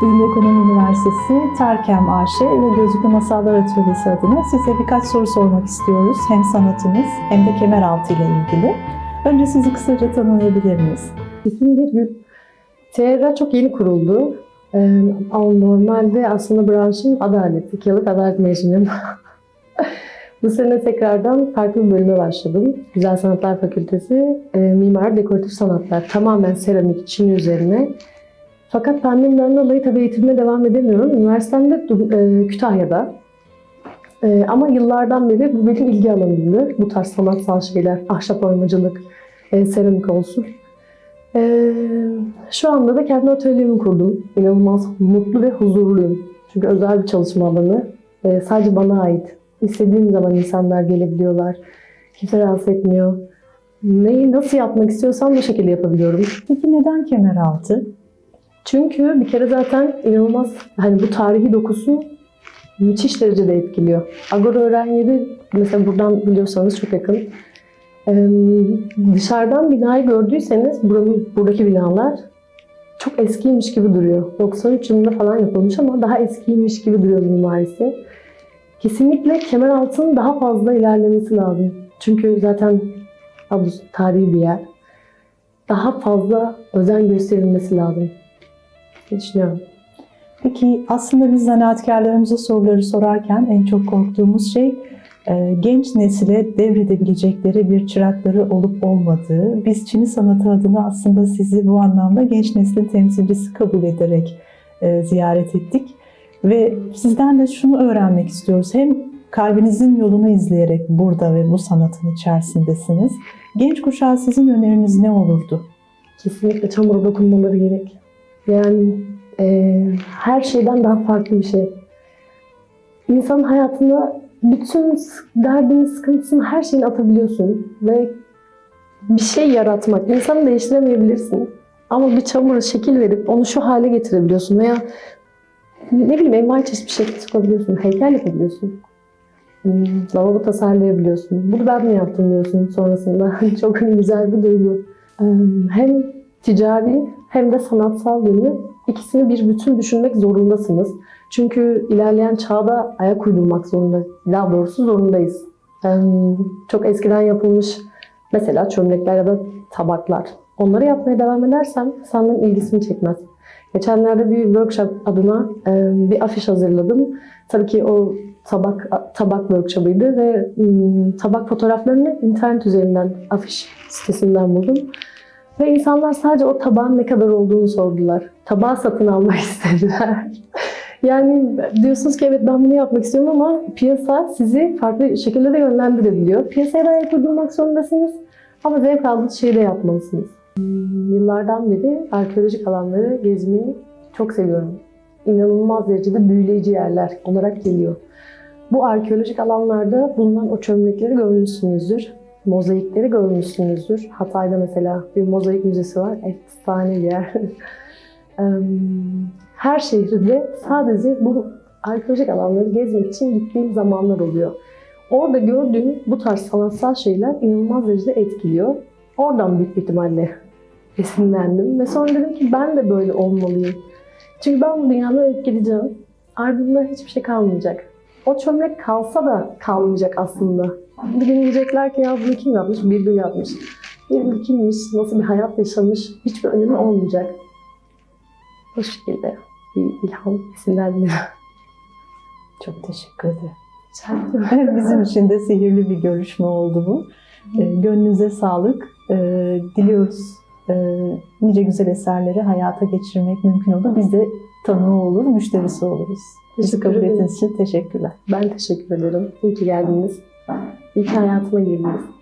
Samsun Ekonomi Üniversitesi Terkem AŞ ve Gözlüklü Masallar Atölyesi adına size birkaç soru sormak istiyoruz. Hem sanatımız hem de kemeraltı ile ilgili. Önce sizi kısaca tanıyabilir miyiz? İsmim Birgül. TRA çok yeni kuruldu. Ee, normalde aslında branşım adalet. İki yıllık adalet mezunuyum. Bu sene tekrardan farklı bir bölüme başladım. Güzel Sanatlar Fakültesi, e, Mimar Dekoratif Sanatlar. Tamamen seramik, çini üzerine. Fakat pandemiden dolayı tabii eğitimine devam edemiyorum. Üniversitem de Du- e, Kütahya'da. E, ama yıllardan beri bu benim ilgi alanımdı. Bu tarz sanatsal şeyler, ahşap oymacılık, e, seramik olsun. Ee, şu anda da kendi atölyemi kurdum. İnanılmaz mutlu ve huzurluyum. Çünkü özel bir çalışma alanı. Ee, sadece bana ait. İstediğim zaman insanlar gelebiliyorlar. Kimse rahatsız etmiyor. Neyi nasıl yapmak istiyorsam bu şekilde yapabiliyorum. Peki neden kemeraltı? Çünkü bir kere zaten inanılmaz hani bu tarihi dokusu müthiş derecede etkiliyor. Agora Öğren Yeri mesela buradan biliyorsanız çok yakın. Ee, dışarıdan binayı gördüyseniz buranın buradaki binalar çok eskiymiş gibi duruyor. 93 yılında falan yapılmış ama daha eskiymiş gibi duruyor mimarisi. Kesinlikle Kemeraltı'nın daha fazla ilerlemesi lazım. Çünkü zaten adı tarihi bir yer. Daha fazla özen gösterilmesi lazım. Düşünüyorum. Peki aslında biz zanaatkarlarımıza soruları sorarken en çok korktuğumuz şey e, genç nesile devredebilecekleri bir çırakları olup olmadığı. Biz Çin'i sanatı adına aslında sizi bu anlamda genç neslin temsilcisi kabul ederek e, ziyaret ettik. Ve sizden de şunu öğrenmek istiyoruz. Hem kalbinizin yolunu izleyerek burada ve bu sanatın içerisindesiniz. Genç kuşağa sizin öneriniz ne olurdu? Kesinlikle çamura dokunmaları gerek. Yani e, her şeyden daha farklı bir şey. İnsanın hayatına bütün derdini, sıkıntısını, her şeyini atabiliyorsun ve bir şey yaratmak. İnsanı değiştiremeyebilirsin. Ama bir çamura şekil verip onu şu hale getirebiliyorsun veya ne bileyim envai çeşit bir şekil sokabiliyorsun. Heykel yapabiliyorsun. Hmm, lavabo tasarlayabiliyorsun. Bunu ben mi yaptım diyorsun sonrasında. Çok güzel bir duygu. Hem ticari hem de sanatsal yönü ikisini bir bütün düşünmek zorundasınız. Çünkü ilerleyen çağda ayak uydurmak zorunda, daha doğrusu zorundayız. Çok eskiden yapılmış mesela çömlekler ya da tabaklar. Onları yapmaya devam edersem senden ilgisini çekmez. Geçenlerde bir workshop adına bir afiş hazırladım. Tabii ki o tabak tabak workshop'ıydı ve tabak fotoğraflarını internet üzerinden afiş sitesinden buldum. Ve insanlar sadece o tabağın ne kadar olduğunu sordular. Tabağı satın almak istediler. yani diyorsunuz ki evet ben bunu yapmak istiyorum ama piyasa sizi farklı şekilde de yönlendirebiliyor. Piyasaya da ayak uydurmak zorundasınız ama zevk aldığınız şeyi de yapmalısınız. Yıllardan beri arkeolojik alanları gezmeyi çok seviyorum. İnanılmaz derecede büyüleyici yerler olarak geliyor. Bu arkeolojik alanlarda bulunan o çömlekleri görmüşsünüzdür. Mozaikleri görmüşsünüzdür. Hatay'da mesela bir mozaik müzesi var. Efsane bir yer. Her şehirde sadece bu arkeolojik alanları gezmek için gittiğim zamanlar oluyor. Orada gördüğüm bu tarz sanatsal şeyler inanılmaz derecede etkiliyor. Oradan büyük bir ihtimalle esinlendim. Ve sonra dedim ki ben de böyle olmalıyım. Çünkü ben bu dünyadan gideceğim. Ardından hiçbir şey kalmayacak. O çömlek kalsa da kalmayacak aslında. Bir gün diyecekler ki ya bunu kim yapmış? Bir gün yapmış. Bir gün kimmiş? Nasıl bir hayat yaşamış? Hiçbir önemi olmayacak. Bu şekilde bir ilham esinlendim. Çok teşekkür ederim. Bizim için de sihirli bir görüşme oldu bu. E, Gönlünüze sağlık. E, Diliyoruz nice güzel eserleri hayata geçirmek mümkün olur. Biz de tanığı olur, müşterisi oluruz. Bizi kabul ettiğiniz için teşekkürler. Ben teşekkür ederim. İyi ki geldiniz. İyi ki hayatıma girdiniz.